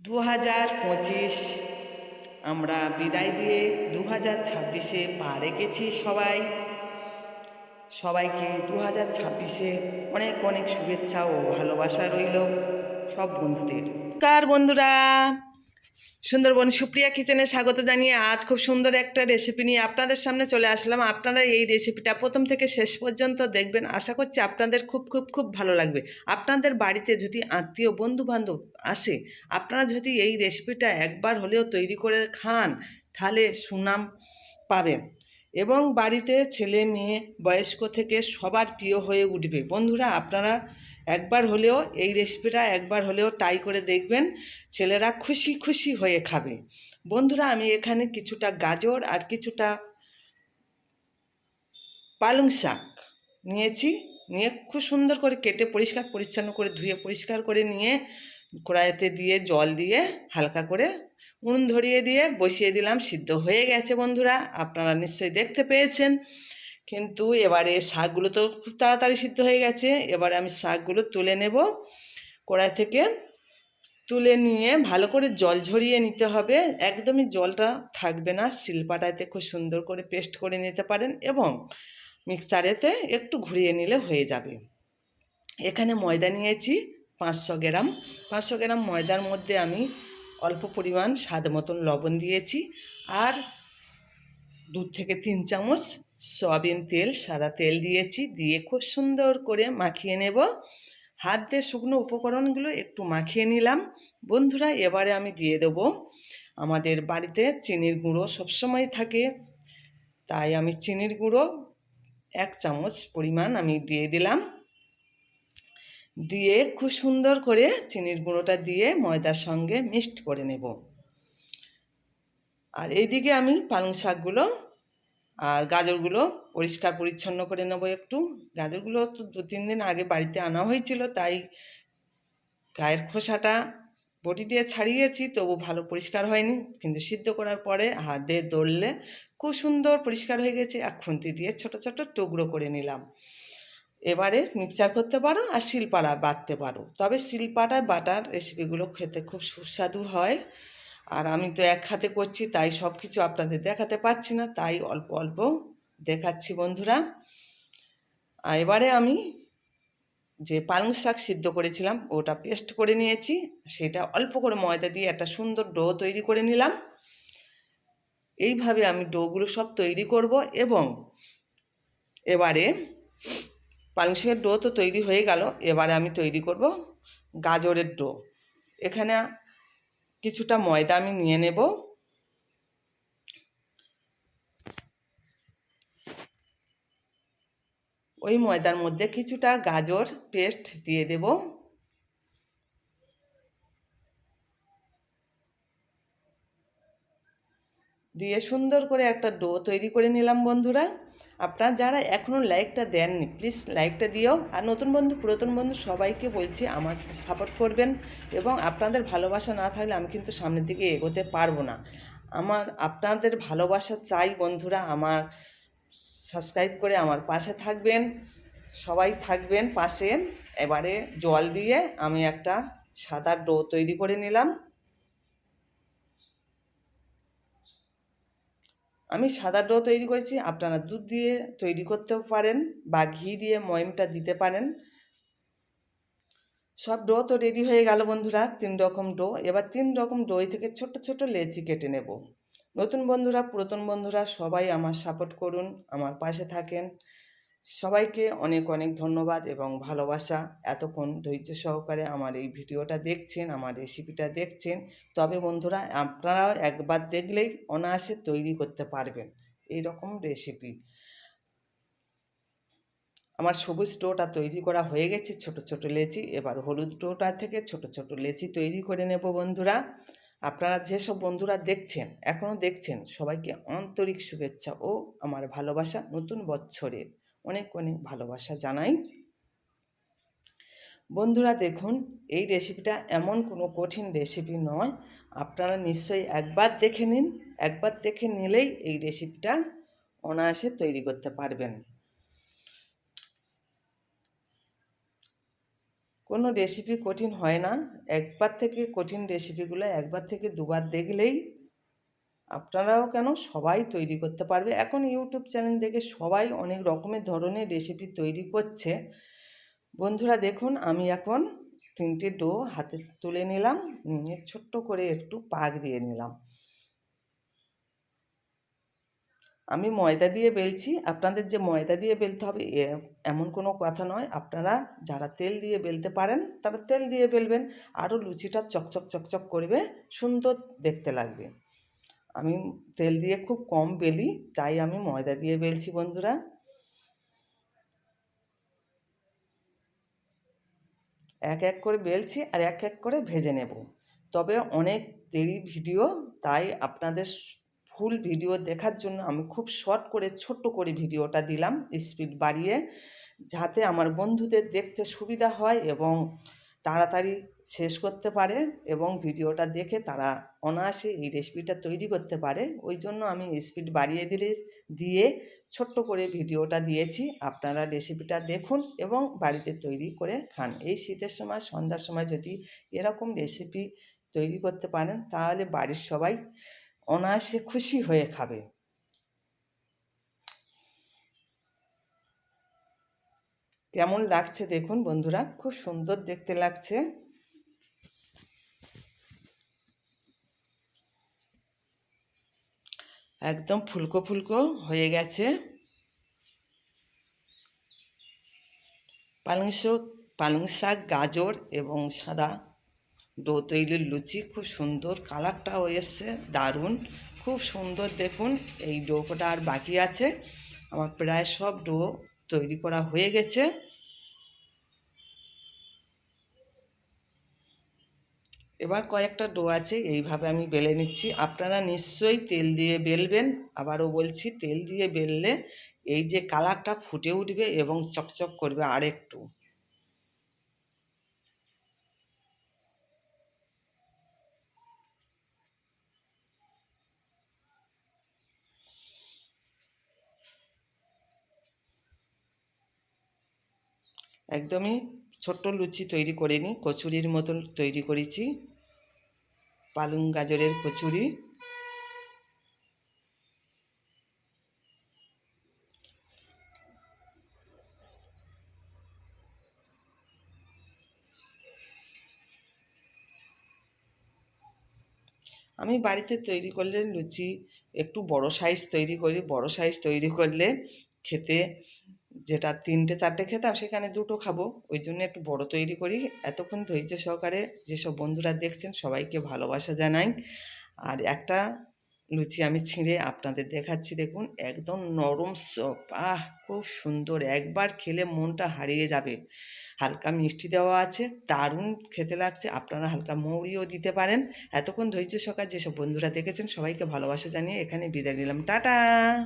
দু হাজার পঁচিশ। আমরা বিদায় দিয়ে দু হাজার ছাব্বিশে পা রেখেছি সবাই। সবাইকে দু হাজার ছাব্বিশে অনেক অনেক শুভেচ্ছা ও ভালোবাসা রইল সব বন্ধুদের। কার বন্ধুরা। সুন্দরবন সুপ্রিয়া কিচেনে স্বাগত জানিয়ে আজ খুব সুন্দর একটা রেসিপি নিয়ে আপনাদের সামনে চলে আসলাম। আপনারা এই রেসিপিটা প্রথম থেকে শেষ পর্যন্ত দেখবেন। আশা করছি আপনাদের খুব খুব খুব ভালো লাগবে। আপনাদের বাড়িতে যদি আত্মীয় বন্ধু বান্ধব আসে, আপনারা যদি এই রেসিপিটা একবার হলেও তৈরি করে খান, তাহলে সুনাম পাবেন। এবং বাড়িতে ছেলে, মেয়ে, বয়স্ক থেকে সবার প্রিয় হয়ে উঠবে। বন্ধুরা, আপনারা একবার হলেও এই রেসিপিটা একবার হলেও ট্রাই করে দেখবেন, ছেলেরা খুশি খুশি হয়ে খাবে। বন্ধুরা, আমি এখানে কিছুটা গাজর আর কিছুটা পালং শাক নিয়েছি, নিয়ে খুব সুন্দর করে কেটে পরিষ্কার পরিচ্ছন্ন করে ধুয়ে পরিষ্কার করে নিয়ে কড়াইতে দিয়ে, জল দিয়ে হালকা করে উনুন ধরিয়ে দিয়ে বসিয়ে দিলাম, সিদ্ধ হয়ে গেছে বন্ধুরা, আপনারা নিশ্চয়ই দেখতে পেয়েছেন। কিন্তু এবারে শাকগুলো তো খুব তাড়াতাড়ি সিদ্ধ হয়ে গেছে। এবারে আমি শাকগুলো তুলে নেব। কড়াই থেকে তুলে নিয়ে ভালো করে জল ঝরিয়ে নিতে হবে। একদমই জলটা থাকবে না। শিলপাটাতে খুব সুন্দর করে পেস্ট করে নিতে পারেন এবং মিক্সারেতে একটু ঘুরিয়ে নিলে হয়ে যাবে। এখানে ময়দা নিয়েছি পাঁচশো গ্রাম। পাঁচশো গ্রাম ময়দার মধ্যে আমি অল্প পরিমাণ স্বাদ মতন লবণ দিয়েছি। আর দু থেকে তিন চামচ সয়াবিন তেল, সাদা তেল দিয়েছি, দিয়ে খুব সুন্দর করে মাখিয়ে নেব। হাত দিয়ে শুকনো উপকরণগুলো একটু মাখিয়ে নিলাম। বন্ধুরা, এবারে আমি দিয়ে দেবো। আমাদের বাড়িতে চিনির গুঁড়ো সবসময় থাকে, তাই আমি চিনির গুঁড়ো এক চামচ পরিমাণ আমি দিয়ে দিলাম। দিয়ে খুব সুন্দর করে চিনির গুঁড়োটা দিয়ে ময়দার সঙ্গে মিক্সড করে নেব। আর এইদিকে আমি পালং শাকগুলো আর গাজরগুলো পরিষ্কার পরিচ্ছন্ন করে নেব একটু। গাজরগুলো তো দু তিন দিন আগে বাড়িতে আনা হয়েছিল, তাই গায়ের খোসাটা বটি দিয়ে ছাড়িয়েছি, তবু ভালো পরিষ্কার হয়নি। কিন্তু সিদ্ধ করার পরে হাত দিয়ে দৌড়লে খুব সুন্দর পরিষ্কার হয়ে গেছে, আর খুন্তি দিয়ে ছোট ছোট টুকরো করে নিলাম। এবারে মিক্সচার করতে পারো আর শিলপাড়া বাটতে পারো। তবে শিলপাড়ায় বাটার রেসিপিগুলো খেতে খুব সুস্বাদু হয়। আর আমি তো এক হাতে করছি, তাই সব কিছু আপনাদের দেখাতে পাচ্ছি না, তাই অল্প অল্প দেখাচ্ছি বন্ধুরা। এবারে আমি যে পালং শাক সিদ্ধ করেছিলাম, ওটা পেস্ট করে নিয়েছি, সেটা অল্প করে ময়দা দিয়ে একটা সুন্দর ডো তৈরি করে নিলাম। এইভাবে আমি ডোগুলো সব তৈরি করব এবং এবারে পালং শাকের ডো তো তৈরি হয়ে গেল, এবারে আমি তৈরি করব গাজরের ডো। এখানে কিছুটা ময়দা আমি নিয়ে নেব। ওই ময়দার মধ্যে কিছুটা গাজর পেস্ট দিয়ে দেব। দিয়ে সুন্দর করে একটা ডো তৈরি করে নিলাম বন্ধুরা। আপনারা যারা এখনও লাইকটা দেননি প্লিজ লাইকটা দিও। আর নতুন বন্ধু, পুরাতন বন্ধু, সবাইকে বলছি আমার সাপোর্ট করবেন এবং আপনাদের ভালোবাসা না থাকলে আমি কিন্তু সামনের দিকে এগোতে পারব না। আমার, আপনাদের ভালোবাসা চাই বন্ধুরা, আমার সাবস্ক্রাইব করে আমার পাশে থাকবেন, সবাই থাকবেন পাশে। এবারে জল দিয়ে আমি একটা সাদা ডো তৈরি করে নিলাম। আমি সাদা ডো তৈরি করেছি, আপনারা দুধ দিয়ে তৈরি করতেও পারেন বা ঘি দিয়ে ময়মটা দিতে পারেন। সব ডো তো রেডি হয়ে গেল বন্ধুরা, তিন রকম ডো। এবার তিন রকম ডোই থেকে ছোট ছোট লেচি কেটে নেব। নতুন বন্ধুরা, পুরাতন বন্ধুরা, সবাই আমার সাপোর্ট করুন, আমার পাশে থাকেন। সবাইকে অনেক অনেক ধন্যবাদ এবং ভালোবাসা। এতক্ষণ ধৈর্য সহকারে আমার এই ভিডিওটা দেখছেন, আমার রেসিপিটা দেখছেন। তবে বন্ধুরা, আপনারাও একবার দেখলেই অনায়াসে তৈরি করতে পারবেন এই রকম রেসিপি। আমার সবুজ ডোটা তৈরি করা হয়ে গেছে, ছোট ছোট লেচি। এবার হলুদ ডোটা থেকে ছোট ছোট লেচি তৈরি করে নেব বন্ধুরা। আপনারা যেসব বন্ধুরা দেখছেন এখনও দেখছেন, সবাইকে আন্তরিক শুভেচ্ছা ও আমার ভালোবাসা নতুন বছরের অনেক অনেক ভালোবাসা জানাই। বন্ধুরা দেখুন, এই রেসিপিটা এমন কোনো কঠিন রেসিপি নয়। আপনারা নিশ্চয়ই একবার দেখে নিন, একবার দেখে নিলেই এই রেসিপিটা অনায়াসে তৈরি করতে পারবেন। কোনো রেসিপি কঠিন হয় না। একবার থেকে কঠিন রেসিপিগুলো একবার থেকে দুবার দেখলেই আপনারাও কেন সবাই তৈরি করতে পারবে? এখন ইউটিউব চ্যানেল দেখে সবাই অনেক রকমের ধরনের রেসিপি তৈরি করছে। বন্ধুরা দেখুন, আমি এখন তিনটে ডো হাতে তুলে নিলাম, নিয়ে ছোট্ট করে একটু পাক দিয়ে নিলাম। আমি ময়দা দিয়ে বেলছি। আপনাদের যে ময়দা দিয়ে বেলতে হবে এমন কোনো কথা নয়। আপনারা যারা তেল দিয়ে বেলতে পারেন, তারা তেল দিয়ে বেলবেন। আরও লুচিটা চকচক চকচক করবে, সুন্দর দেখতে লাগবে। আমি তেল দিয়ে খুব কম বেলি, তাই আমি ময়দা দিয়ে বেলছি বন্ধুরা। এক এক করে বেলছি আর এক এক করে ভেজে নেব। তবে অনেক দেরি ভিডিও, তাই আপনাদের ফুল ভিডিও দেখার জন্য আমি খুব শর্ট করে, ছোট্ট করে ভিডিওটা দিলাম স্পিড বাড়িয়ে, যাতে আমার বন্ধুদের দেখতে সুবিধা হয় এবং তাড়াতাড়ি শেষ করতে পারে এবং ভিডিওটা দেখে তারা অনায়াসে এই রেসিপিটা তৈরি করতে পারে। ওই জন্য আমি স্পিড বাড়িয়ে দিলে, দিয়ে ছোট্ট করে ভিডিওটা দিয়েছি। আপনারা রেসিপিটা দেখুন এবং বাড়িতে তৈরি করে খান। এই শীতের সময়, সন্ধ্যার সময় যদি এরকম রেসিপি তৈরি করতে পারেন, তাহলে বাড়ির সবাই অনায়াসে খুশি হয়ে খাবে। কেমন লাগছে দেখুন বন্ধুরা। খুব সুন্দর দেখতে লাগছে। একদম ফুলকো ফুলকো হয়ে গেছে। পালং শাক পালং শাক, গাজর এবং সাদা ডো তৈরির লুচি খুব সুন্দর, কালারটাও এসছে দারুণ। খুব সুন্দর দেখুন, এই ডোটা আর বাকি আছে। আমার প্রায় সব ডো তৈরি করা হয়ে গেছে। এবার কয়েকটা ডো আছে, এইভাবে আমি বেলে নিচ্ছি। আপনারা নিশ্চয়ই তেল দিয়ে বেলবেন। আবারও বলছি, তেল দিয়ে বেললে এই যে কালারটা ফুটে উঠবে এবং চকচক করবে আরেকটু। একদমই ছোট্ট লুচি তৈরি করে নিই কচুরির মতন তৈরি করেছি। পালং গাজরের কচুরি। আমি বাড়িতে তৈরি করলে লুচি একটু বড় সাইজ তৈরি করি, বড় সাইজ তৈরি করলে খেতে যেটা তিনটে, চারটে খেতাম, সেখানে দুটো খাব। ওই জন্য একটু বড় তৈরি করি। এতক্ষণ ধৈর্য সহকারে যেসব বন্ধুরা দেখছেন, সবাইকে ভালোবাসা জানাই। আর একটা লুচি আমি ছিঁড়ে আপনাদের দেখাচ্ছি, দেখুন। একদম নরম সপ আহ, খুব সুন্দর। একবার খেলে মনটা হারিয়ে যাবে। হালকা মিষ্টি দেওয়া আছে, দারুণ খেতে লাগছে। আপনারা হালকা মৌরিও দিতে পারেন। এতক্ষণ ধৈর্য সকাল যেসব বন্ধুরা দেখেছেন, সবাইকে ভালোবাসা জানিয়ে এখানে বিদায় নিলাম। টাটা!